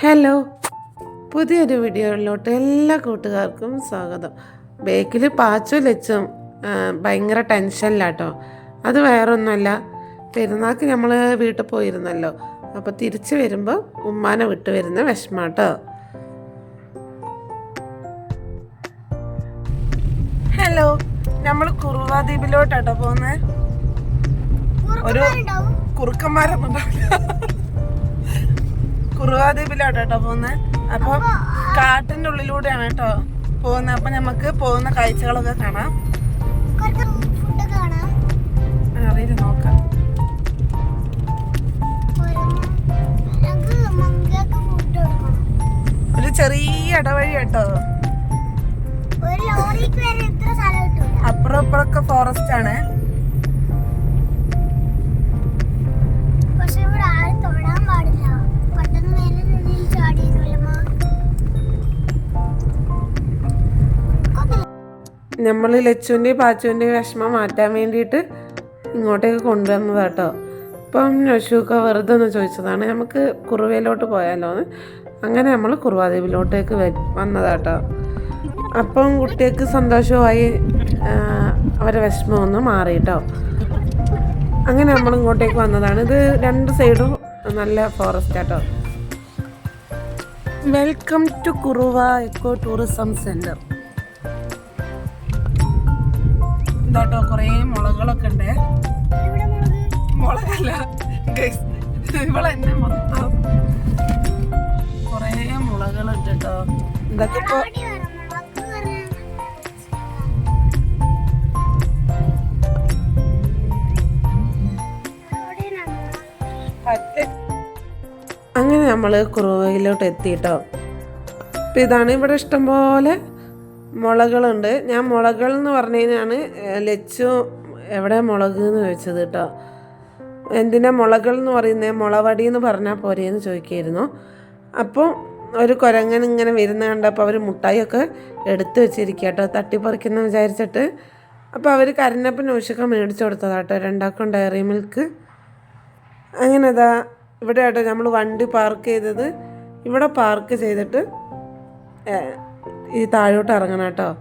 Hello. പുതിയൊരു വീഡിയോയിലോട്ട് എല്ലാ കൂട്ടുകാർക്കും സ്വാഗതം. ബേക്കിൽ പാച്ചു ലച്ചും ഭയങ്കര ടെൻഷനിലാട്ടോ. അത് വേറൊന്നുമല്ല. പെരുന്നാൾക്ക് നമ്മൾ വീട്ടിൽ പോയിരുന്നല്ലോ. അപ്പോൾ തിരിച്ചു വരുമ്പോൾ ഉമ്മാനെ വിട്ട് വരുന്ന വിഷമാട്ടോ. ഹലോ. നമ്മൾ കുറുവാ ദ്വീപിലോട്ടാട്ടോ പോകുന്നത് ഒരു കുറുക്കന്മാരൊന്നും ഉണ്ടാവില്ല. കുറുവാദ്വീപിലോട്ടോ കേട്ടോ പോകുന്നത് അപ്പൊ കാട്ടിന്റെ ഉള്ളിലൂടെയാണ് കേട്ടോ പോകുന്നത് അപ്പൊ നമുക്ക് പോകുന്ന കാഴ്ചകളൊക്കെ കാണാം. അറിയില്ല നോക്കാം. ഒരു ചെറിയ ഇടവഴി കേട്ടോ? അപ്പുറം ഇപ്പുറമൊക്കെ ഫോറസ്റ്റ് ആണ്. നമ്മൾ ലച്ചുവിന്റെയും പാച്ചുവിന്റെയും വിഷമം മാറ്റാൻ വേണ്ടിയിട്ട് ഇങ്ങോട്ടേക്ക് കൊണ്ടുവന്നതാട്ടോ ഇപ്പം നഷൂക്ക വെറുതെ ഒന്ന് ചോദിച്ചതാണ്. നമുക്ക് കുറുവയിലോട്ട് പോയാലോ എന്ന് അങ്ങനെ നമ്മൾ കുറുവാദ്വീപിലോട്ടേക്ക് വന്നത് വന്നതാട്ടോ അപ്പം കുട്ടികൾക്ക് സന്തോഷമായി അവരെ വിഷമം ഒന്ന് മാറിയിട്ടോ അങ്ങനെ നമ്മൾ ഇങ്ങോട്ടേക്ക് വന്നതാണ്. ഇത് രണ്ട് സൈഡും നല്ല ഫോറസ്റ്റ് ആട്ടോ welcome to Kuruva eco tourism centre എന്താട്ടോ കുറേ മുളകളൊക്കെ ഉണ്ട്. ഇവിടെ മുളക്? മുളകല്ല. guys, ഇവളെന്നെ മൊത്തം. കുറേ മുളകളുണ്ട് കേട്ടോ. ഇതൊക്കെ ഇപ്പൊ അങ്ങനെ നമ്മൾ കുറുവയിലോട്ട് എത്തിയിട്ടോ. അപ്പം ഇതാണ് ഇവിടെ ഇഷ്ടംപോലെ മുളകളുണ്ട് ഞാൻ മുളകൾ എന്ന് പറഞ്ഞു കഴിഞ്ഞാണ് ലച്ചു എവിടെ മുളക് എന്ന് ചോദിച്ചത് കേട്ടോ. എന്തിനാ മുളകൾ എന്ന് പറയുന്നത് മുളവടി എന്ന് പറഞ്ഞാൽ പോരേന്ന് ചോദിക്കായിരുന്നു. അപ്പോൾ ഒരു കുരങ്ങൻ ഇങ്ങനെ വരുന്ന കണ്ടപ്പോൾ അവർ മുട്ടായിയൊക്കെ എടുത്തു വെച്ചിരിക്കുക കേട്ടോ തട്ടിപ്പറിക്കുന്ന വിചാരിച്ചിട്ട്. അപ്പോൾ അവർ കരഞ്ഞപ്പം നൂഷൊക്കെ മേടിച്ചു കൊടുത്തതാട്ടോ രണ്ടാക്കും ഡയറി മിൽക്ക്. അങ്ങനെ അതാ ഇവിടെ ആട്ടോ നമ്മൾ വണ്ടി പാർക്ക് ചെയ്തത്. ഇവിടെ പാർക്ക് ചെയ്തിട്ട് ഈ താഴോട്ട് ഇറങ്ങണം കേട്ടോ.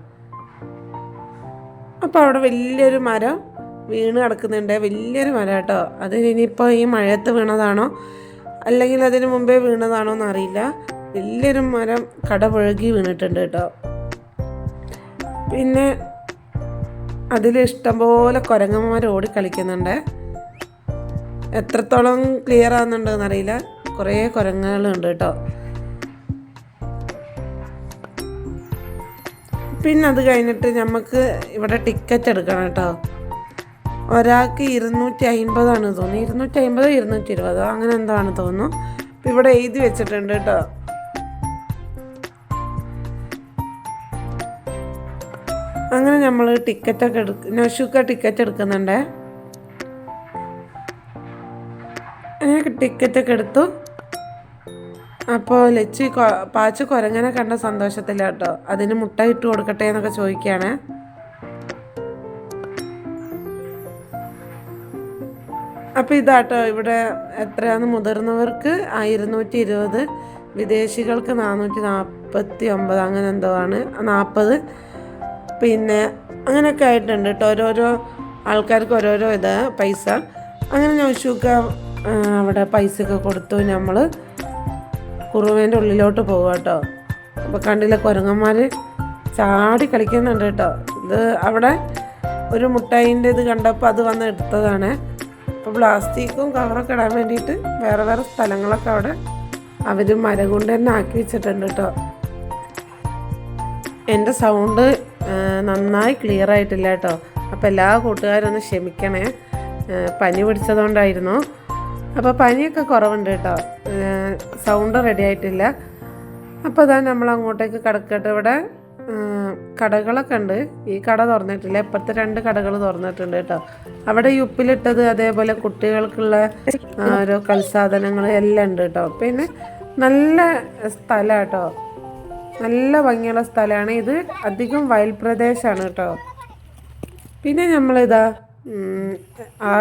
അപ്പോൾ അവിടെ വലിയൊരു മരം വീണ് കിടക്കുന്നുണ്ട്. വലിയൊരു മരം കേട്ടോ. അത് ഇനിയിപ്പോൾ ഈ മഴയത്ത് വീണതാണോ? അല്ലെങ്കിൽ അതിന് മുമ്പേ വീണതാണോ എന്നറിയില്ല. വലിയൊരു മരം കടപുഴകി വീണിട്ടുണ്ട് കേട്ടോ. പിന്നെ അതിൽ ഇഷ്ടംപോലെ കുരങ്ങന്മാർ ഓടി കളിക്കുന്നുണ്ട്. എത്രത്തോളം ക്ലിയർ ആകുന്നുണ്ടെന്നറിയില്ല കുറേ കുരങ്ങുകളുണ്ട് കേട്ടോ. പിന്നെ അത് കഴിഞ്ഞിട്ട് നമുക്ക് ഇവിടെ ടിക്കറ്റ് എടുക്കണം കേട്ടോ ഒരാൾക്ക് ഇരുന്നൂറ്റി അൻപതാണ് തോന്നുന്നു. ഇരുന്നൂറ്റി അമ്പതോ ഇരുന്നൂറ്റി ഇരുപതോ അങ്ങനെ എന്താണ് തോന്നുന്നു. അപ്പം ഇവിടെ എഴുതി വെച്ചിട്ടുണ്ട് കേട്ടോ അങ്ങനെ നമ്മൾ ടിക്കറ്റൊക്കെ എടുക്ക നഷുക്ക ടിക്കറ്റ് എടുക്കുന്നുണ്ടേ. അങ്ങനെ ടിക്കറ്റൊക്കെ എടുത്തു. അപ്പോൾ ലച്ചി പാച്ചു കുരങ്ങനെ കണ്ട സന്തോഷത്തിലാട്ടോ അതിന് മുട്ട ഇട്ട് കൊടുക്കട്ടെ എന്നൊക്കെ ചോദിക്കുകയാണ് അപ്പോൾ ഇതാട്ടോ ഇവിടെ എത്രയാണ് മുതിർന്നവർക്ക്? ഇരുന്നൂറ്റി ഇരുപത് വിദേശികൾക്ക് നാനൂറ്റി നാൽപ്പത്തി ഒമ്പത് അങ്ങനെ എന്തോ ആണ്. നാൽപ്പത് പിന്നെ അങ്ങനെയൊക്കെ ആയിട്ടുണ്ട് കേട്ടോ. ഓരോരോ ആൾക്കാർക്ക് ഓരോരോ ഇത് പൈസ. അങ്ങനെ ഞാൻ ചോദിച്ചൊക്കെ അവിടെ പൈസയൊക്കെ കൊടുത്തു. നമ്മൾ കുറുവേന്റെ ഉള്ളിലോട്ട് പോകുക കേട്ടോ. അപ്പോൾ കണ്ടില്ല കുരങ്ങന്മാർ ചാടി കളിക്കുന്നുണ്ട് കേട്ടോ. ഇത് അവിടെ ഒരു മുട്ടായിന്റെ ഇത് കണ്ടപ്പോൾ അത് വന്ന് എടുത്തതാണ്. അപ്പോൾ പ്ലാസ്റ്റിക്കും കവറൊക്കെ ഇടാൻ വേണ്ടിയിട്ട് വേറെ വേറെ സ്ഥലങ്ങളൊക്കെ അവിടെ അവർ മരം കൊണ്ട് തന്നെ ആക്കി വെച്ചിട്ടുണ്ട് കേട്ടോ. എന്റെ സൗണ്ട് നന്നായി ക്ലിയർ ആയിട്ടില്ല കേട്ടോ. അപ്പോൾ എല്ലാ കൂട്ടുകാരും ഒന്ന് ക്ഷമിക്കണേ. പനി പിടിച്ചതുകൊണ്ടായിരുന്നു. അപ്പോൾ പനിയൊക്കെ കുറവുണ്ട് കേട്ടോ. സൗണ്ട് റെഡി ആയിട്ടില്ല. അപ്പോൾ അതാ നമ്മൾ അങ്ങോട്ടേക്ക് കിടക്കട്ടെ. ഇവിടെ കടകളൊക്കെ ഉണ്ട്. ഈ കട തുറന്നിട്ടില്ല. ഇപ്പോഴത്തെ രണ്ട് കടകൾ തുറന്നിട്ടുണ്ട് കേട്ടോ. അവിടെ ഈ ഉപ്പിലിട്ടത് അതേപോലെ കുട്ടികൾക്കുള്ള ഓരോ കളിസാധനങ്ങൾ എല്ലാം ഉണ്ട് കേട്ടോ. പിന്നെ നല്ല സ്ഥലം കേട്ടോ. നല്ല ഭംഗിയുള്ള സ്ഥലമാണ്. ഇത് അധികം വയൽ പ്രദേശമാണ് കേട്ടോ. പിന്നെ നമ്മളിതാ ആ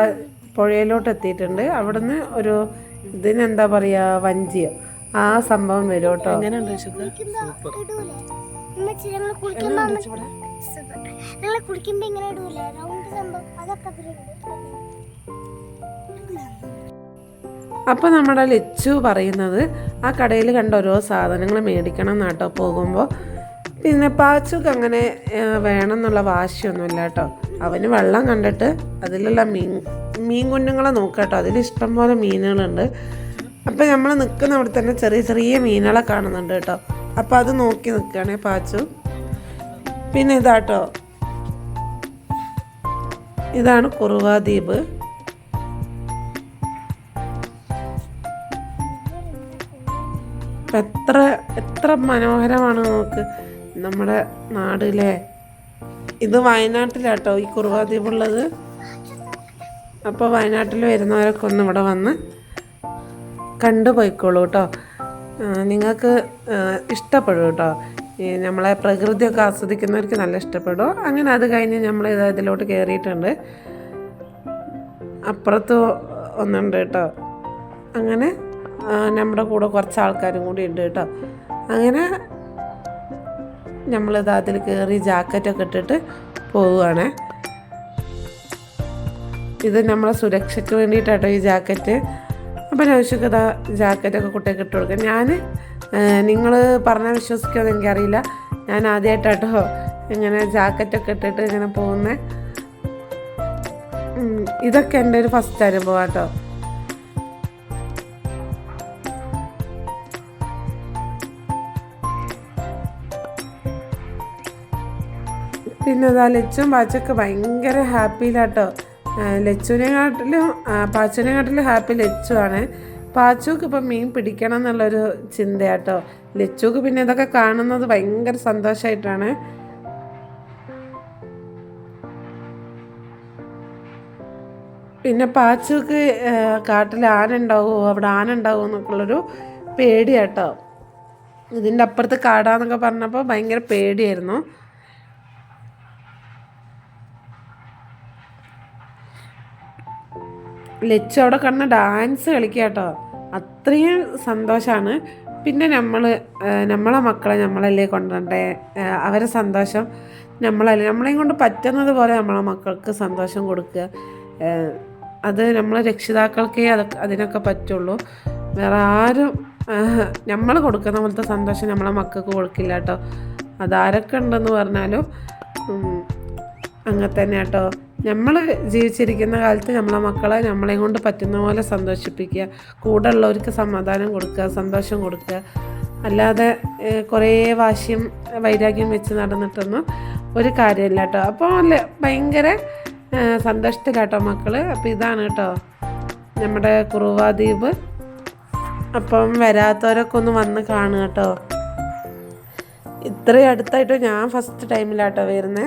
പുഴയിലോട്ട് എത്തിയിട്ടുണ്ട് അവിടുന്ന് ഒരു ഇതിനെന്താ പറയാ വഞ്ചിയോ? ആ സംഭവം വരും കേട്ടോ. കുളിക്കുമ്പോ ഇങ്ങനെ ഇടൂലേ. റൗണ്ട് സംഭവം. അതൊക്കെ അപ്പോൾ നമ്മുടെ ലച്ചു പറയുന്നത് ആ കടയിൽ കണ്ട ഓരോ സാധനങ്ങൾ മേടിക്കണം എന്നാട്ടോ. പോകുമ്പോൾ പിന്നെ പാച്ചുക്ക് അങ്ങനെ വേണം എന്നുള്ള വാശിയൊന്നുമില്ല കേട്ടോ. അവന് വെള്ളം കണ്ടിട്ട് അതിലുള്ള മീൻ മീൻ കുഞ്ഞുങ്ങളെ നോക്കാട്ടോ. അതിൽ ഇഷ്ടം പോലെ മീനുകളുണ്ട്. അപ്പോൾ നമ്മൾ നിൽക്കുന്ന അവിടെ തന്നെ ചെറിയ ചെറിയ മീനുകളെ കാണുന്നുണ്ട് കേട്ടോ. അപ്പോൾ അത് നോക്കി നിൽക്കുകയാണേ പാച്ചു. പിന്നെ ഇതാട്ടോ. ഇതാണ് കുറുവാദ്വീപ് എത്ര എത്ര മനോഹരമാണ് നമുക്ക് നമ്മുടെ നാടിലെ ഇത് വയനാട്ടിലാട്ടോ ഈ കുറുവാദ്വീപുള്ളത് അപ്പോൾ വയനാട്ടിൽ വരുന്നവരൊക്കെ ഒന്ന് ഇവിടെ വന്ന് കണ്ടുപോയിക്കോളൂ കേട്ടോ നിങ്ങൾക്ക് ഇഷ്ടപ്പെടും കേട്ടോ ഈ നമ്മളെ പ്രകൃതിയൊക്കെ ആസ്വദിക്കുന്നവർക്ക് നല്ല ഇഷ്ടപ്പെടും. അങ്ങനെ അത് കഴിഞ്ഞ് നമ്മൾ ഇത് ഇതിലോട്ട് കയറിയിട്ടുണ്ട് അപ്പുറത്ത് ഒന്നുണ്ട് കേട്ടോ അങ്ങനെ നമ്മുടെ കൂടെ കുറച്ച് ആൾക്കാരും കൂടി ഉണ്ട് കേട്ടോ അങ്ങനെ നമ്മളിത് അതിൽ കയറി ജാക്കറ്റൊക്കെ ഇട്ടിട്ട് പോവുകയാണ്. ഇത് നമ്മളെ സുരക്ഷയ്ക്ക് വേണ്ടിയിട്ടാട്ടോ ഈ ജാക്കറ്റ് അപ്പം നൗഷക്ക് ഇതാ ജാക്കറ്റൊക്കെ കുട്ടിയൊക്കെ ഇട്ട് കൊടുക്കുക ഞാൻ നിങ്ങൾ പറഞ്ഞാൽ വിശ്വസിക്കുമെന്ന് എനിക്കറിയില്ല. ഞാൻ ആദ്യമായിട്ടാട്ടോ ഇങ്ങനെ ജാക്കറ്റൊക്കെ ഇട്ടിട്ട് ഇങ്ങനെ പോകുന്നത് ഇതൊക്കെ എന്റെ ഒരു ഫസ്റ്റ് അനുഭവം കേട്ടോ പിന്നെ അതാ ലച്ചും പാച്ചൊക്കെ ഭയങ്കര ഹാപ്പിയിലാട്ടോ ലച്ചുവിനെക്കാട്ടിലും പാച്ചുവിനെക്കാട്ടിലും ഹാപ്പി ലച്ചുവാണ് പാച്ചുക്ക് ഇപ്പം മീൻ പിടിക്കണം എന്നുള്ളൊരു ചിന്തയാട്ടോ ലച്ചുക്ക് പിന്നെ ഇതൊക്കെ കാണുന്നത് ഭയങ്കര സന്തോഷമായിട്ടാണ് പിന്നെ പാച്ചുക്ക് കാട്ടിൽ ആന ഉണ്ടാവുമോ അവിടെ ആന ഉണ്ടാവുമോ എന്നൊക്കെയുള്ളൊരു പേടിയാട്ടോ ഇതിന്റെ അപ്പുറത്ത് കാടാന്നൊക്കെ പറഞ്ഞപ്പോൾ ഭയങ്കര പേടിയായിരുന്നു. ലച്ചു അവിടെ ഡാൻസ് കളിക്കുക കേട്ടോ. അത്രയും സന്തോഷമാണ് പിന്നെ നമ്മൾ നമ്മളെ മക്കളെ നമ്മളല്ലേ കൊണ്ടുവരണ്ടേ? അവരെ സന്തോഷം നമ്മളല്ലേ നമ്മളെയും കൊണ്ട് പറ്റുന്നത് പോലെ നമ്മളെ മക്കൾക്ക് സന്തോഷം കൊടുക്കുക. അത് നമ്മളെ രക്ഷിതാക്കൾക്കേ അതൊക്കെ അതിനൊക്കെ പറ്റുള്ളൂ. വേറെ ആരും നമ്മൾ കൊടുക്കുന്ന പോലത്തെ സന്തോഷം നമ്മളെ മക്കൾക്ക് കൊടുക്കില്ല കേട്ടോ. അതാരൊക്കെ ഉണ്ടെന്ന് പറഞ്ഞാലും അങ്ങനെ തന്നെ കേട്ടോ നമ്മൾ ജീവിച്ചിരിക്കുന്ന കാലത്ത് നമ്മളെ മക്കളെ നമ്മളെ കൊണ്ട് പറ്റുന്ന പോലെ സന്തോഷിപ്പിക്കുക. കൂടെ ഉള്ളവർക്ക് സമാധാനം കൊടുക്കുക സന്തോഷം കൊടുക്കുക. അല്ലാതെ കുറേ വാശിയും വൈരാഗ്യം വെച്ച് നടന്നിട്ടൊന്നും ഒരു കാര്യമില്ല കേട്ടോ അപ്പോൾ അല്ല ഭയങ്കര സന്തോഷത്തിലാട്ടോ മക്കൾ അപ്പോൾ ഇതാണ് കേട്ടോ നമ്മുടെ കുറുവാദ്വീപ് അപ്പം വരാത്തവരൊക്കെ ഒന്ന് വന്ന് കാണുക കേട്ടോ. ഇത്രയും അടുത്തായിട്ട് ഞാൻ ഫസ്റ്റ് ടൈമിലാട്ടോ വരുന്നത്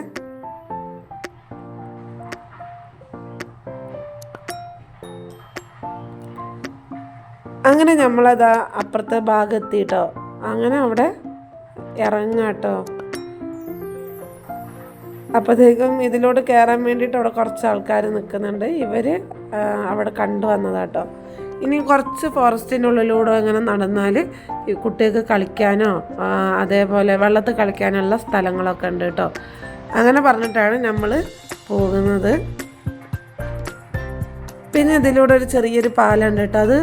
അങ്ങനെ നമ്മളതാ അപ്പുറത്തെ ഭാഗത്തിട്ടോ. അങ്ങനെ അവിടെ ഇറങ്ങാട്ടോ. അപ്പോഴത്തേക്കും ഇതിലോട്ട് കയറാൻ വേണ്ടിയിട്ട് അവിടെ കുറച്ച് ആൾക്കാർ നിൽക്കുന്നുണ്ട് ഇവർ അവിടെ കണ്ടു വന്നതാട്ടോ. ഇനി കുറച്ച് ഫോറസ്റ്റിനുള്ളിലൂടെ ഇങ്ങനെ നടന്നാൽ ഈ കുട്ടികൾക്ക് കളിക്കാനോ അതേപോലെ വെള്ളത്തിൽ കളിക്കാനുള്ള സ്ഥലങ്ങളൊക്കെ ഉണ്ട് കേട്ടോ. അങ്ങനെ പറഞ്ഞിട്ടാണ് നമ്മൾ പോകുന്നത്. പിന്നെ ഇതിലൂടെ ഒരു ചെറിയൊരു പാലുണ്ട് കേട്ടോ. അത്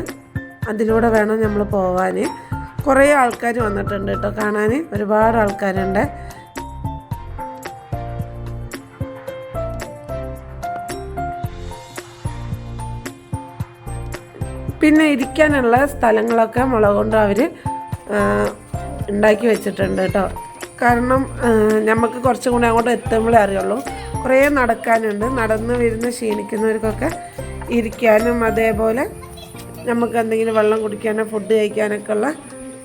അതിലൂടെ വേണം നമ്മൾ പോകാൻ കുറേ ആൾക്കാർ വന്നിട്ടുണ്ട് കേട്ടോ കാണാൻ. ഒരുപാട് ആൾക്കാരുണ്ട്. പിന്നെ ഇരിക്കാനുള്ള സ്ഥലങ്ങളൊക്കെ മുളക് കൊണ്ട് അവർ ഉണ്ടാക്കി വെച്ചിട്ടുണ്ട് കേട്ടോ. കാരണം നമുക്ക് കുറച്ചും കൂടി അങ്ങോട്ട് എത്തുമ്പോഴേ അറിയുള്ളൂ. കുറേ നടക്കാനുണ്ട്. നടന്ന് വരുന്ന ക്ഷീണിക്കുന്നവർക്കൊക്കെ ഇരിക്കാനും അതേപോലെ നമുക്ക് എന്തെങ്കിലും വെള്ളം കുടിക്കാനോ ഫുഡ് കഴിക്കാനൊക്കെ ഉള്ള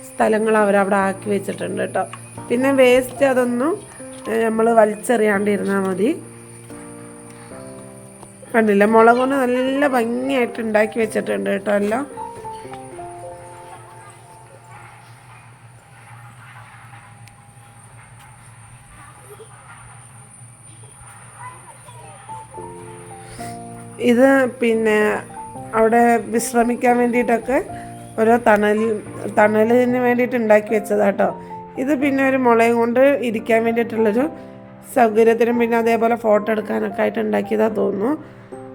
സ്ഥലങ്ങൾ അവരവിടെ ആക്കി വെച്ചിട്ടുണ്ട് കേട്ടോ. പിന്നെ വേസ്റ്റ് അതൊന്നും നമ്മൾ വലിച്ചെറിയാണ്ടിരുന്നാൽ മതി. കണ്ടില്ല? മുളക് കൊണ്ട് നല്ല ഭംഗിയായിട്ട് ഉണ്ടാക്കി വെച്ചിട്ടുണ്ട് കേട്ടോ അല്ല ഇത് പിന്നെ അവിടെ വിശ്രമിക്കാൻ വേണ്ടിയിട്ടൊക്കെ ഓരോ തണൽ തണലിന് വേണ്ടിയിട്ട് ഉണ്ടാക്കി വെച്ചതാട്ടോ. ഇത് പിന്നെ ഒരു മുളയും കൊണ്ട് ഇരിക്കാൻ വേണ്ടിയിട്ടുള്ളൊരു സൗകര്യത്തിനും പിന്നെ അതേപോലെ ഫോട്ടോ എടുക്കാനൊക്കെ ആയിട്ട് ഉണ്ടാക്കിയതാ തോന്നുന്നു.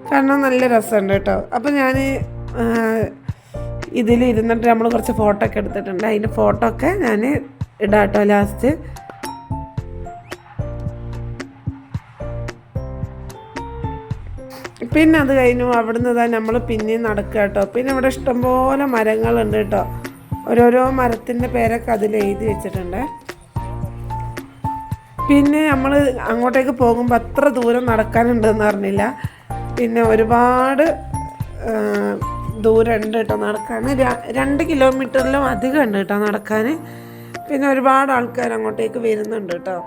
കാരണം നല്ല രസമുണ്ട് കേട്ടോ. അപ്പം ഞാൻ ഇതിൽ ഇരുന്നിട്ട് നമ്മൾ കുറച്ച് ഫോട്ടോ ഒക്കെ എടുത്തിട്ടുണ്ട്. അതിന്റെ ഫോട്ടോ ഒക്കെ ഞാൻ ഇടാട്ടോ ലാസ്റ്റ്. പിന്നെ അത് കഴിഞ്ഞു അവിടുന്ന് തന്നെ നമ്മൾ പിന്നെയും നടക്കുക കേട്ടോ. പിന്നെ ഇവിടെ ഇഷ്ടംപോലെ മരങ്ങളുണ്ട് കേട്ടോ. ഓരോരോ മരത്തിന്റെ പേരൊക്കെ അതിൽ എഴുതി വെച്ചിട്ടുണ്ട്. പിന്നെ നമ്മൾ അങ്ങോട്ടേക്ക് പോകുമ്പോൾ അത്ര ദൂരം നടക്കാനുണ്ടെന്ന് അറിഞ്ഞില്ല പിന്നെ ഒരുപാട് ദൂരം ഉണ്ട് കേട്ടോ നടക്കാൻ. രണ്ട് കിലോമീറ്ററിലും അധികം ഉണ്ട് കേട്ടോ നടക്കാൻ. പിന്നെ ഒരുപാട് ആൾക്കാർ അങ്ങോട്ടേക്ക് വരുന്നുണ്ട് കേട്ടോ.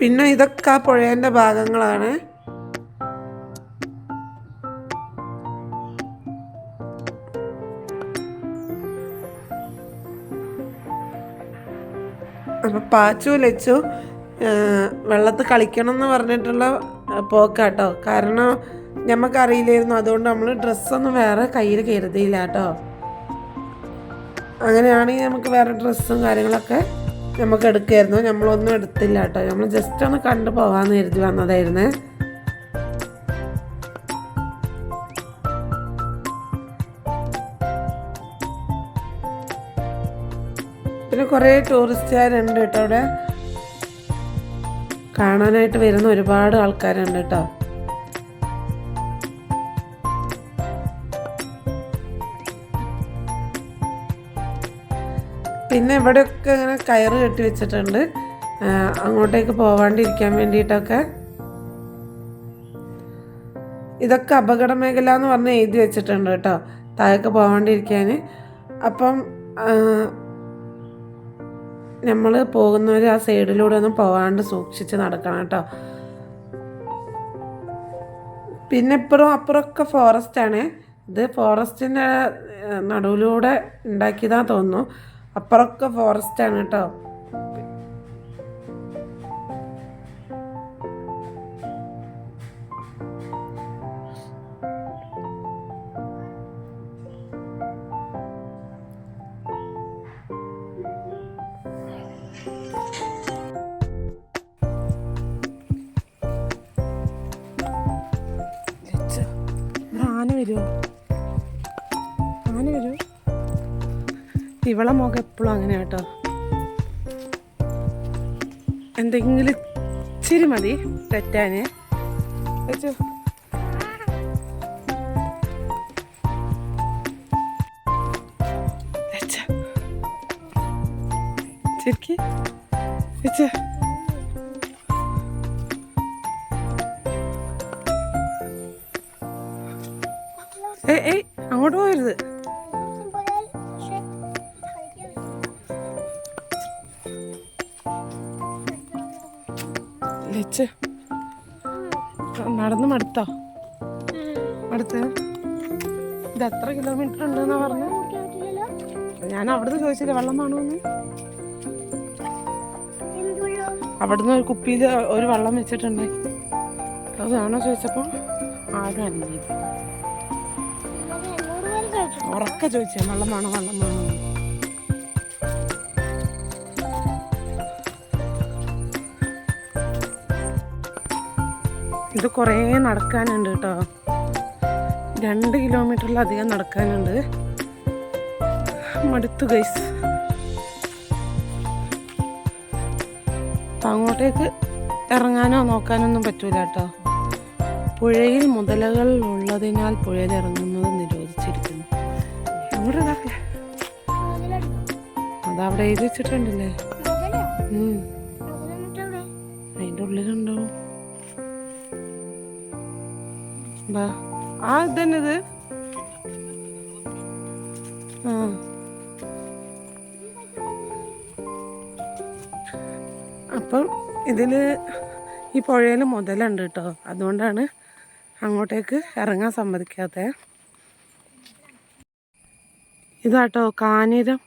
പിന്നെ ഇതൊക്കെ ആ പുഴേന്റെ ഭാഗങ്ങളാണ്. അപ്പം പാച്ചു ലച്ചു വെള്ളത്തിൽ കളിക്കണം എന്ന് പറഞ്ഞിട്ടുള്ള പോക്കാട്ടോ. കാരണം ഞമ്മക്കറിയില്ലായിരുന്നു. അതുകൊണ്ട് നമ്മൾ ഡ്രസ്സൊന്നും വേറെ കയ്യിൽ കരുതിയില്ല കേട്ടോ. അങ്ങനെയാണെങ്കിൽ നമുക്ക് വേറെ ഡ്രസ്സും കാര്യങ്ങളൊക്കെ നമുക്ക് എടുക്കായിരുന്നു നമ്മളൊന്നും എടുത്തില്ല കേട്ടോ. നമ്മൾ ജസ്റ്റ് ഒന്ന് കണ്ടു പോകാമെന്ന് കരുതി വന്നതായിരുന്നേ. പിന്നെ കുറേ ടൂറിസ്റ്റുകാരുണ്ട് കേട്ടോ അവിടെ. കാണാനായിട്ട് വരുന്ന ഒരുപാട് ആൾക്കാരുണ്ട് കേട്ടോ. പിന്നെ ഇവിടെയൊക്കെ ഇങ്ങനെ കയറ് കെട്ടി വെച്ചിട്ടുണ്ട്. അങ്ങോട്ടേക്ക് പോവാണ്ടിരിക്കാൻ വേണ്ടിയിട്ടൊക്കെ. ഇതൊക്കെ അപകട മേഖല എന്ന് പറഞ്ഞ് എഴുതി വെച്ചിട്ടുണ്ട് കേട്ടോ. താഴേക്ക് പോവാണ്ടിരിക്കാൻ. അപ്പം നമ്മൾ പോകുന്നവർ ആ സൈഡിലൂടെ ഒന്നും പോകാണ്ട് സൂക്ഷിച്ച് നടക്കണം കേട്ടോ. പിന്നെ ഇപ്പുറം അപ്പുറമൊക്കെ ഫോറസ്റ്റ് ആണ്. ഇത് ഫോറസ്റ്റിന്റെ നടുവിലൂടെ ഉണ്ടാക്കിയതാ തോന്നുന്നു. അപ്പുറമൊക്കെ ഫോറസ്റ്റ് ആണ് കേട്ടോ. ആന വരുമോ ഇവളെ മുഖം എപ്പോഴും അങ്ങനെ കേട്ടോ. എന്തെങ്കിലും ഇച്ചിരി മതി തെറ്റാന്. വെച്ചോ. ചിരിക്ക് വെച്ചോ. ചോദിച്ചില്ല വെള്ളം വേണോന്ന്? അവിടുന്ന് ഒരു കുപ്പിയിൽ ഒരു വെള്ളം വെച്ചിട്ടുണ്ട്. അതാണോ ചോദിച്ചപ്പോൾ ആരും അത് കഴിച്ചു ഉറക്കെ ചോദിച്ചേ വെള്ളം വേണോ വെള്ളം വേണോ ഇത് കുറേ നടക്കാനുണ്ട് കേട്ടോ. രണ്ട് കിലോമീറ്ററിലധികം നടക്കാനുണ്ട്. മടുത്തു ഗൈസ് അങ്ങോട്ടേക്ക് ഇറങ്ങാനോ നോക്കാനൊന്നും പറ്റൂല കേട്ടോ. പുഴയിൽ മുതലകൾ ഉള്ളതിനാൽ പുഴയിൽ ഇറങ്ങുന്നത് നിരോധിച്ചിരിക്കുന്നു. അതവിടെ എഴുതി വെച്ചിട്ടുണ്ടല്ലേ? അതിന്റെ ഉള്ളിലുണ്ടോ ആ ഇതന്നെ ഇത്. ആ. അപ്പം ഇതിൽ ഈ പുഴയിൽ മുതലുണ്ട് കേട്ടോ. അതുകൊണ്ടാണ് അങ്ങോട്ടേക്ക് ഇറങ്ങാൻ സമ്മതിക്കാത്തത്. ഇതാട്ടോ കാനീരം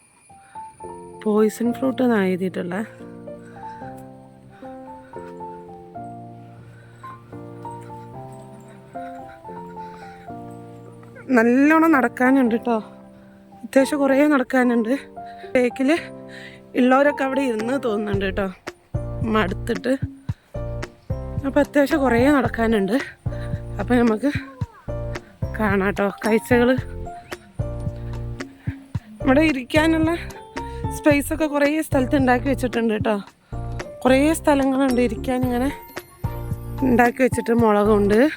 പോയിസൺ ഫ്രൂട്ട് എന്നാണ് എഴുതിയിട്ടുള്ളത് നല്ലോണം നടക്കാനുണ്ട് കേട്ടോ. അത്യാവശ്യം കുറേ നടക്കാനുണ്ട്. ബേക്കിൽ ഉള്ളവരൊക്കെ അവിടെ ഇരുന്ന് തോന്നുന്നുണ്ട് കേട്ടോ. മടുത്തിട്ട്. അപ്പോൾ അത്യാവശ്യം കുറേ നടക്കാനുണ്ട്. അപ്പോൾ നമുക്ക് കാണാം കേട്ടോ കാഴ്ചകൾ ഇവിടെ ഇരിക്കാനുള്ള സ്പേസ് ഒക്കെ കുറേ സ്ഥലത്ത് ഉണ്ടാക്കി വെച്ചിട്ടുണ്ട് കേട്ടോ. കുറേ സ്ഥലങ്ങളുണ്ട് ഇരിക്കാൻ ഇങ്ങനെ. ഉണ്ടാക്കി വെച്ചിട്ട് മുളകുണ്ട്.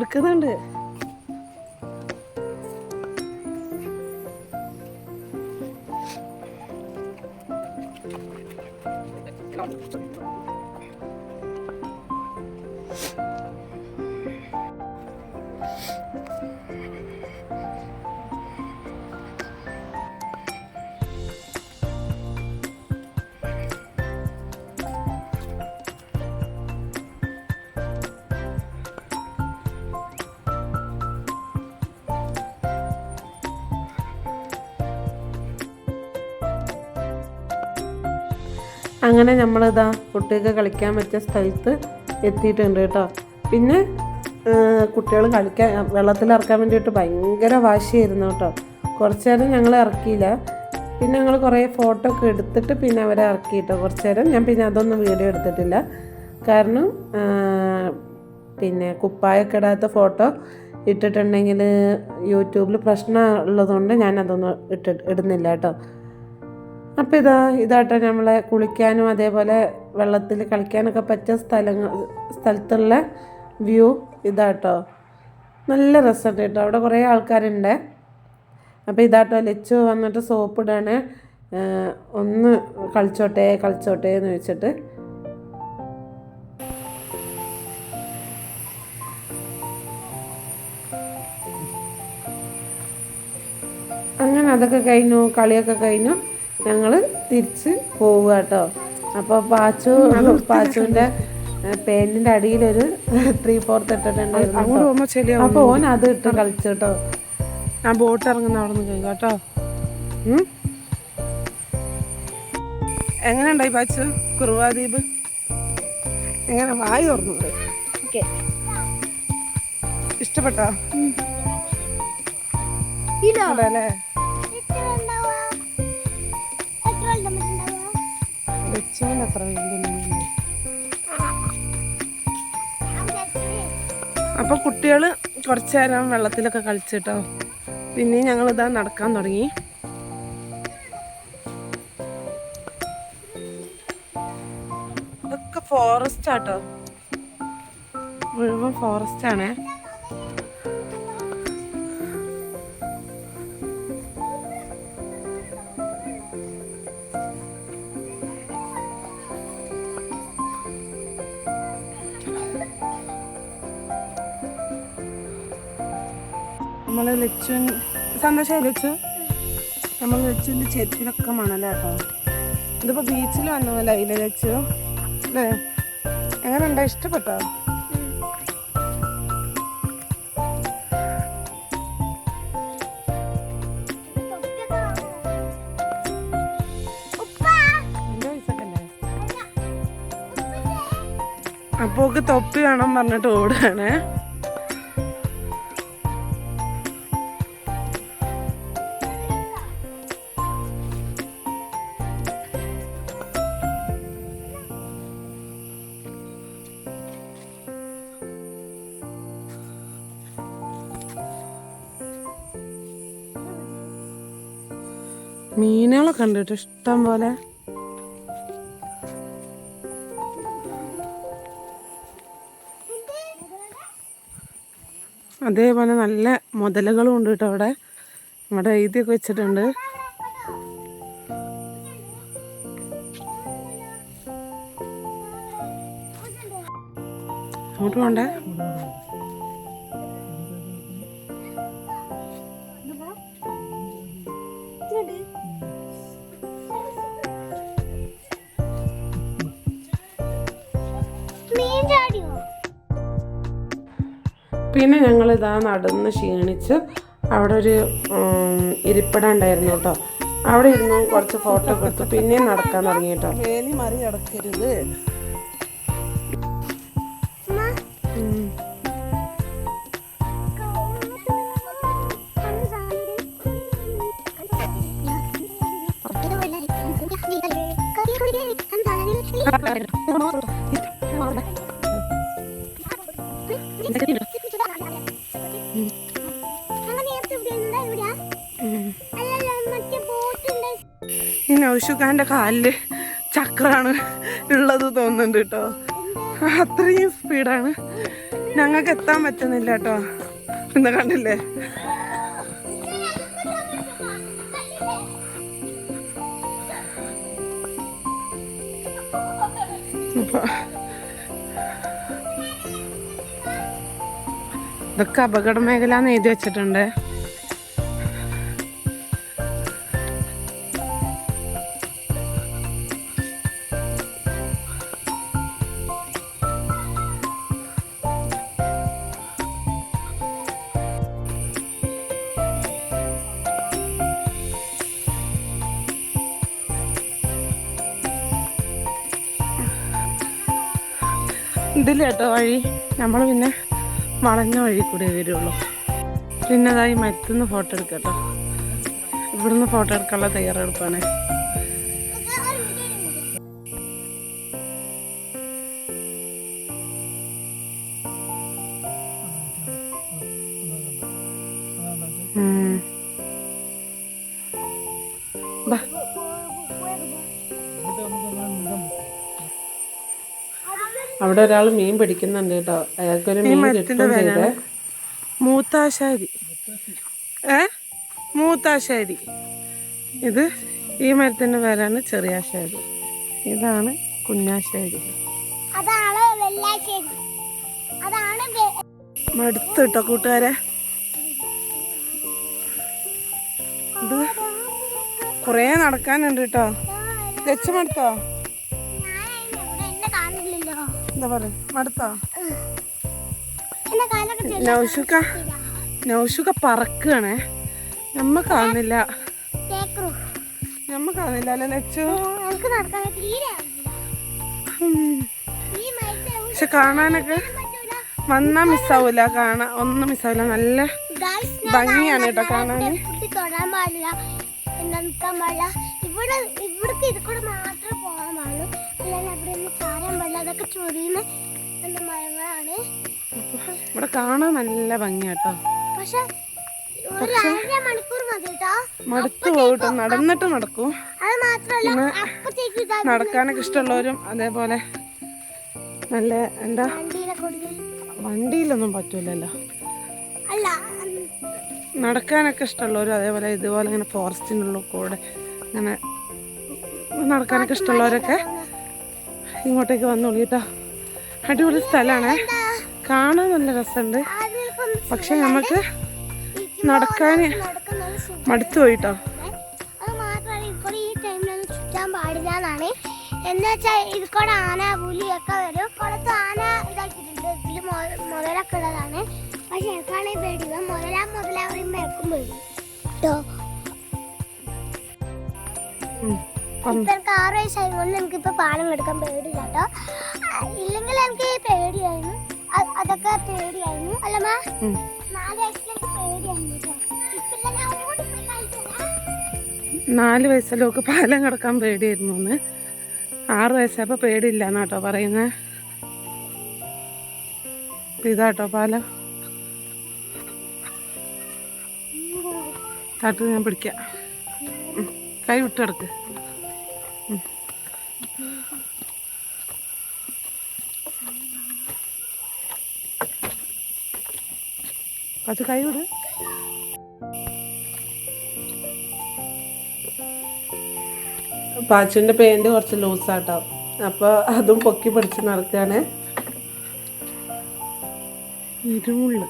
എടുക്കുന്നുണ്ട് അങ്ങനെ നമ്മളിതാ കുട്ടികൾക്ക് കളിക്കാൻ പറ്റിയ സ്ഥലത്ത് എത്തിയിട്ടുണ്ട് കേട്ടോ. പിന്നെ കുട്ടികൾ കളിക്കാൻ വെള്ളത്തിൽ ഇറക്കാൻ വേണ്ടിയിട്ട് ഭയങ്കര വാശിയായിരുന്നു കേട്ടോ. കുറച്ച് നേരം ഞങ്ങൾ ഇറക്കിയില്ല. പിന്നെ ഞങ്ങൾ കുറേ ഫോട്ടോ ഒക്കെ എടുത്തിട്ട് പിന്നെ അവരെ ഇറക്കി കേട്ടോ. കുറച്ച് നേരം ഞാൻ പിന്നെ അതൊന്നും വീഡിയോ എടുത്തിട്ടില്ല. കാരണം പിന്നെ കുപ്പായൊക്കെ ഇടാത്ത ഫോട്ടോ ഇട്ടിട്ടുണ്ടെങ്കിൽ യൂട്യൂബിൽ പ്രശ്നം ഉള്ളതുകൊണ്ട് ഞാൻ അതൊന്നും ഇട്ട് ഇടുന്നില്ല കേട്ടോ. അപ്പോൾ ഇതാ ഇതാട്ടെ നമ്മളെ കുളിക്കാനും അതേപോലെ വെള്ളത്തിൽ കളിക്കാനൊക്കെ പറ്റിയ സ്ഥലങ്ങൾ സ്ഥലത്തുള്ള വ്യൂ ഇതാട്ടോ. നല്ല രസമുണ്ട് കേട്ടോ. അവിടെ കുറേ ആൾക്കാരുണ്ട്. അപ്പോൾ ഇതാട്ടോ ലച്ചു വന്നിട്ട് സോപ്പ് ഇടാണ് ഒന്ന് കളിച്ചോട്ടെ കളിച്ചോട്ടെ എന്ന് വെച്ചിട്ട്. അങ്ങനെ അതൊക്കെ കഴിഞ്ഞു കളിയൊക്കെ കഴിഞ്ഞു. ഞങ്ങൾ തിരിച്ച് പോവുക കേട്ടോ. അപ്പോൾ പാച്ചു പാച്ചുവിന്റെ പേനിന്റെ അടിയിലൊരു ത്രീ ഫോർത്ത് ഇട്ടിട്ടുണ്ടായിരുന്നു അപ്പോൾ ഓൻ അത് ഇട്ട് കളിച്ചു കേട്ടോ. ഞാൻ ബോട്ട് ഇറങ്ങുന്ന അവിടെ നിന്ന് കഴിയും കേട്ടോ. എങ്ങനെ എങ്ങനെയുണ്ടായി പാച്ചു? കുറുവാദ്വീപ്? എങ്ങനെ വായി തുറന്നു? ഓക്കെ. ഇഷ്ടപ്പെട്ടോ? ഇതോ വെച്ചോണ്ട് അത്ര വലിയ അപ്പൊ കുറച്ചു നേരം വെള്ളത്തിലൊക്കെ കളിച്ചിട്ടോ. പിന്നെ ഞങ്ങൾ ഇതാ നടക്കാൻ തുടങ്ങി. ഇതൊക്കെ ഫോറസ്റ്റ് ആട്ടോ. മുഴുവൻ ഫോറസ്റ്റ് ആണേ. ലച്ചു സന്തോഷമായി ലച്ചു നമ്മൾ ലച്ചുവിന്റെ ചെരുപ്പിലൊക്കെ മണലാട്ടോ ഇതിപ്പോൾ ബീച്ചിൽ വന്ന പോലെ ഇല്ല ലച്ചു അല്ലേ? എങ്ങനെ ഉണ്ടോ ഇഷ്ടപ്പെട്ടോ അപ്പോക്ക് തൊപ്പി വേണം പറഞ്ഞിട്ട് ഓടുകയാണേ കേട്ടോ ഇഷ്ടം പോലെ അതേപോലെ നല്ല മുതലുകളും ഉണ്ട് കേട്ടോ അവിടെ. ഇവിടെ എഴുതിയൊക്കെ വെച്ചിട്ടുണ്ട്. അങ്ങോട്ട് പോണ്ടേ? പിന്നെ ഞങ്ങൾ ഇതാ നടന്ന് ക്ഷീണിച്ച് അവിടെ ഒരു ഇരിപ്പിടം ഉണ്ടായിരുന്നു കേട്ടോ. അവിടെ ഇരുന്ന് കുറച്ച് ഫോട്ടോ ഒക്കെ എടുത്തു പിന്നെയും നടക്കാൻ തുടങ്ങി കേട്ടോ. മറി കിടക്കരുത് നൗഷുഖാന്റെ കാലിൽ ചക്രാണ് ഉള്ളത് തോന്നുന്നുണ്ട് കേട്ടോ. അത്രയും സ്പീഡാണ്. ഞങ്ങൾക്ക് എത്താൻ പറ്റുന്നില്ല കേട്ടോ. എന്താ കണ്ടില്ലേ? ഇതൊക്കെ അപകട മേഖല എഴുതി വെച്ചിട്ടുണ്ട്. വഴി നമ്മൾ പിന്നെ വളഞ്ഞ വഴി കൂടെ വരുള്ളൂ. പിന്നെ അതായി മരത്തുനിന്ന് ഫോട്ടോ എടുക്കട്ടോ. ഇവിടുന്ന് ഫോട്ടോ എടുക്കാനുള്ള തയ്യാറെടുപ്പാണ്. അവിടെ ഒരാൾ മീൻ പിടിക്കുന്നുണ്ട് കേട്ടോ. അയാൾക്കൊരു മീൻ കിട്ടും ചെയ്തേ. മൂത്താശ്ശേരി ഏ? മൂത്താശാരി. ഇത് ഈ മരത്തിന്റെ പേരാണ് ചെറിയാശാരി. ഇതാണ് കുഞ്ഞാശാരി. മടുത്തു കേട്ടോ കൂട്ടുകാരെ. ഇത് കുറേ നടക്കാനുണ്ട് കേട്ടോ. ലക്ഷം മടുത്തോ? എന്താ പറയാ മടുത്തോ? നൗഷുക്ക നൗഷുക്ക പറക്കുകയാണേ. നമ്മ കാണുന്നില്ല. തേക്കറു നമ്മ കാണുന്നില്ല അല്ലേ ലച്ചു പക്ഷെ കാണാനൊക്കെ വന്നാ മിസ്സാവൂല. കാണാ ഒന്നും മിസ്സാവില്ല നല്ല ഭംഗിയാണ് കേട്ടോ കാണാൻ തൊടാൻ പാടില്ല ഇവിടെ ഇത് കൂടെ ചൊരിയുന്ന മരങ്ങളാണ്. ഇവിടെ കാണാൻ നല്ല ഭംഗിയാട്ടോ. പക്ഷെ മടുത്തു പോകട്ടോ നടന്നിട്ട് നടക്കും. നടക്കാനൊക്കെ ഇഷ്ടമുള്ളവരും അതേപോലെ നല്ല എന്താ? വണ്ടിയിലെ വണ്ടിയിലൊന്നും പറ്റൂലല്ലോ. നടക്കാനൊക്കെ ഇഷ്ടമുള്ളവരും അതേപോലെ ഇതുപോലെ ഇങ്ങനെ ഫോറസ്റ്റിനുള്ളിൽ കൂടെ ഇങ്ങനെ നടക്കാനൊക്കെ ഇഷ്ടമുള്ളവരൊക്കെ ഇങ്ങോട്ടേക്ക് വന്നോളൂ കേട്ടോ. അടിപൊളി സ്ഥലമാണ്. കാണാൻ നല്ല രസമുണ്ട്. പക്ഷെ നമുക്ക് നടക്കാൻ മടുത്തു പോയിട്ടോ എന്താ വെച്ചാൽ ഇത് കൂടെ ആന പുലിയൊക്കെ വരും. കുളത്ത് ആന ഇതാക്കിയിട്ടുണ്ട്. ഇതിൽ മുതലൊക്കെ ഉള്ളതാണ്. പക്ഷെ എനിക്കാണെങ്കിൽ പേടില്ല മുതലാ മുതലാ പറയുമ്പോൾ എനിക്കും പേടി. കേട്ടോ. എനിക്ക് ആറ് വയസ്സായത് കൊണ്ട് പാലം എടുക്കാൻ പേടിയില്ല കേട്ടോ. ഇല്ലെങ്കിൽ എനിക്ക് പേടിയായിരുന്നു. അതൊക്കെ പേടിയായിരുന്നു. അല്ലമ്മ. നാല് വയസ്സിലേക്ക് പേടിയായിരുന്നു നാല് വയസ്സിലൊക്കെ പാലം കിടക്കാൻ പേടിയായിരുന്നു എന്ന് ആറ് വയസ്സായപ്പോൾ പേടിയില്ല എന്നാട്ടോ പറയുന്നത് ഇതാട്ടോ പാലം. താട്ട് ഞാൻ പിടിക്കാം. കൈ വിട്ടെടുക്ക് അത് കൈവിട് പാച്ചുവിന്റെ പേന്റ് കുറച്ച് ലൂസാട്ടോ. അപ്പോൾ അതും പൊക്കി പിടിച്ച് നടക്കുകയാണ് ഇരുമുള്ള.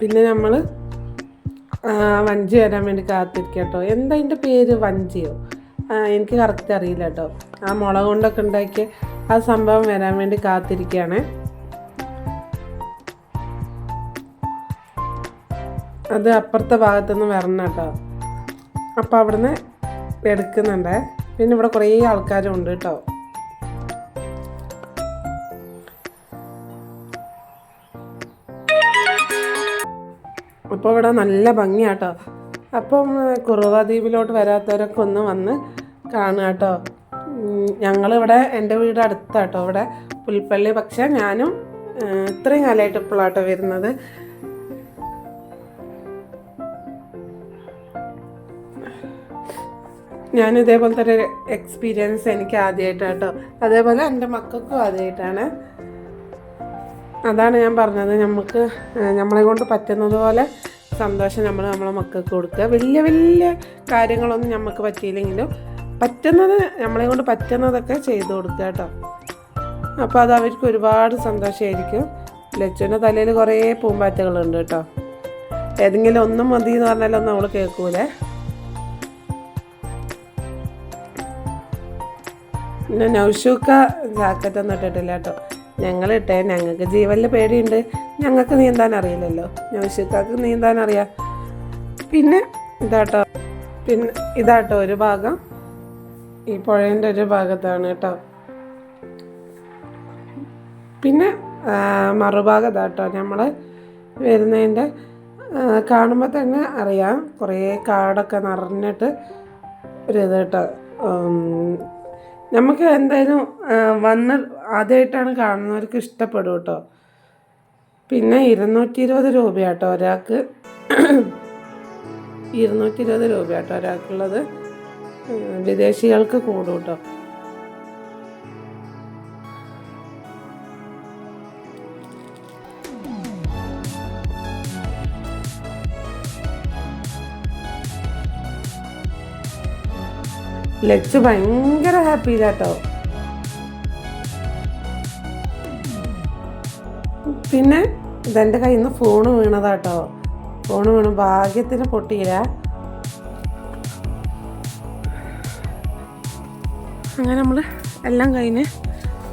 പിന്നെ നമ്മൾ വഞ്ചി വരാൻ വേണ്ടി കാത്തിരിക്കുക കേട്ടോ എന്താ അതിന്റെ പേര് വഞ്ചിയോ? എനിക്ക് കറക്റ്റ് അറിയില്ല കേട്ടോ. ആ മുളക് കൊണ്ടൊക്കെ ഉണ്ടാക്കിയ ആ സംഭവം വരാൻ വേണ്ടി കാത്തിരിക്കുകയാണ് അത് അപ്പുറത്തെ ഭാഗത്തുനിന്ന് വരണം കേട്ടോ. അപ്പോൾ അവിടുന്ന് എടുക്കുന്നുണ്ട്. പിന്നെ ഇവിടെ കുറേ ആൾക്കാരും ഉണ്ട് കേട്ടോ. അപ്പോൾ ഇവിടെ നല്ല ഭംഗിയാട്ടോ. അപ്പം കുറുവ ദ്വീപിലോട്ട് വരാത്തവരൊക്കെ ഒന്ന് വന്ന് കാണുക കേട്ടോ ഞങ്ങളിവിടെ എന്റെ വീട് അടുത്താട്ടോ. ഇവിടെ പുൽപ്പള്ളി പക്ഷേ ഞാനും ഇത്രയും കാലമായിട്ട് ഇപ്പോഴാട്ടോ വരുന്നത്. ഞാൻ ഇതേപോലത്തെ ഒരു എക്സ്പീരിയൻസ് എനിക്ക് ആദ്യമായിട്ടാട്ടോ. അതേപോലെ എന്റെ മക്കൾക്കും ആദ്യമായിട്ടാണ്. അതാണ് ഞാൻ പറഞ്ഞത്. നമുക്ക് നമ്മളെ കൊണ്ട് പറ്റുന്നത് പോലെ സന്തോഷം നമ്മൾ നമ്മളെ മക്കൾക്ക് കൊടുക്കുക. വലിയ വലിയ കാര്യങ്ങളൊന്നും നമുക്ക് പറ്റിയില്ലെങ്കിലും പറ്റുന്നത് നമ്മളെ കൊണ്ട് പറ്റുന്നതൊക്കെ ചെയ്തു കൊടുക്കുക കേട്ടോ. അപ്പോൾ അത് അവർക്ക് ഒരുപാട് സന്തോഷമായിരിക്കും ലച്ചുവിന്റെ തലയിൽ കുറേ പൂമ്പാറ്റകളുണ്ട് കേട്ടോ. ഏതെങ്കിലും ഒന്നും മതി എന്ന് പറഞ്ഞാലൊന്നും അവൾ കേൾക്കൂലേ. പിന്നെ നൗഷൂക്ക ജാക്കറ്റ് ഒന്നും ഇട്ടിട്ടില്ല കേട്ടോ. ഞങ്ങൾ ഇട്ടേ ഞങ്ങൾക്ക് ജീവനിൽ പേടിയുണ്ട്. ഞങ്ങൾക്ക് നീന്താൻ അറിയില്ലല്ലോ. നൗഷൂക്കാക്ക് നീന്താൻ അറിയാം. പിന്നെ ഇതാട്ടോ. പിന്നെ ഇതാട്ടോ ഒരു ഭാഗം. ഈ പുഴേന്റെ ഒരു ഭാഗത്താണ് കേട്ടോ. പിന്നെ മറുഭാഗം ഇതാട്ടോ. നമ്മൾ വരുന്നതിന്റെ കാണുമ്പോൾ തന്നെ അറിയാം. കുറേ കാടൊക്കെ നിറഞ്ഞിട്ട് ഒരു ഇത് കേട്ടോ. നമുക്ക് എന്തായാലും വന്ന് ആദ്യമായിട്ടാണ് കാണുന്നവർക്ക് ഇഷ്ടപ്പെടും കേട്ടോ. പിന്നെ ഇരുന്നൂറ്റി ഇരുപത് രൂപയാട്ടോ ഒരാൾക്ക്. ഇരുന്നൂറ്റി ഇരുപത് രൂപയാട്ടോ ഒരാൾക്കുള്ളത്. വിദേശികൾക്ക് കൂടും കേട്ടോ. ലച്ച് ഭയങ്കര ഹാപ്പിയിലാട്ടോ പിന്നെ ഇതെന്റെ കയ്യിൽ നിന്ന് ഫോണ് വീണതാട്ടോ. ഫോണ് വീണ് ഭാഗ്യത്തിന് പൊട്ടിയില്ല. അങ്ങനെ നമ്മൾ എല്ലാം കഴിഞ്ഞ്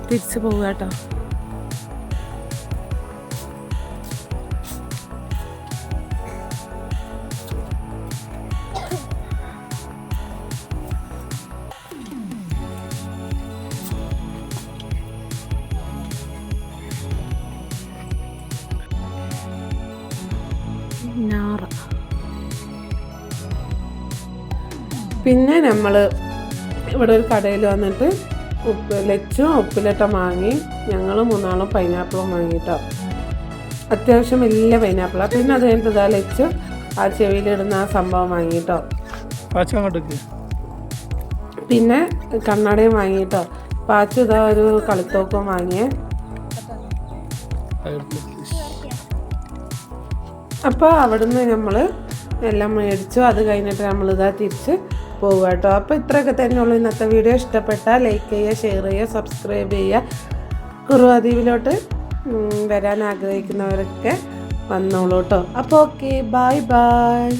തിരിച്ചു പോവുക കേട്ടോ പിന്നെ നമ്മൾ ഇവിടെ ഒരു കടയിൽ വന്നിട്ട് ഉപ്പ് ലച്ചും ഉപ്പിലിട്ട വാങ്ങി ഞങ്ങൾ മൂന്നാളും പൈനാപ്പിളും വാങ്ങിയിട്ടോ. അത്യാവശ്യം വലിയ പൈനാപ്പിളാണ് പിന്നെ അത് കഴിഞ്ഞിട്ട് ഇതാ ലച്ചു ആ ചെവിയിലിടുന്ന ആ സംഭവം വാങ്ങിയിട്ടോ. പിന്നെ കണ്ണടയും വാങ്ങിയിട്ടോ. പാച്ചു ഇതാ ഒരു കളിത്തോക്കും വാങ്ങിയേ. അപ്പോൾ അവിടുന്ന് നമ്മൾ എല്ലാം മേടിച്ചു. അത് കഴിഞ്ഞിട്ട് നമ്മളിതാ തിരിച്ച് പോകുക കേട്ടോ അപ്പോൾ ഇത്രയൊക്കെ തന്നെയുള്ളൂ. ഇന്നത്തെ വീഡിയോ ഇഷ്ടപ്പെട്ടാൽ ലൈക്ക് ചെയ്യുക ഷെയർ ചെയ്യുക സബ്സ്ക്രൈബ് ചെയ്യുക. കുറുവാദ്വീപിലോട്ട് വരാൻ ആഗ്രഹിക്കുന്നവരൊക്കെ വന്നോളൂ കേട്ടോ അപ്പോൾ ഓക്കെ ബായ് ബായ്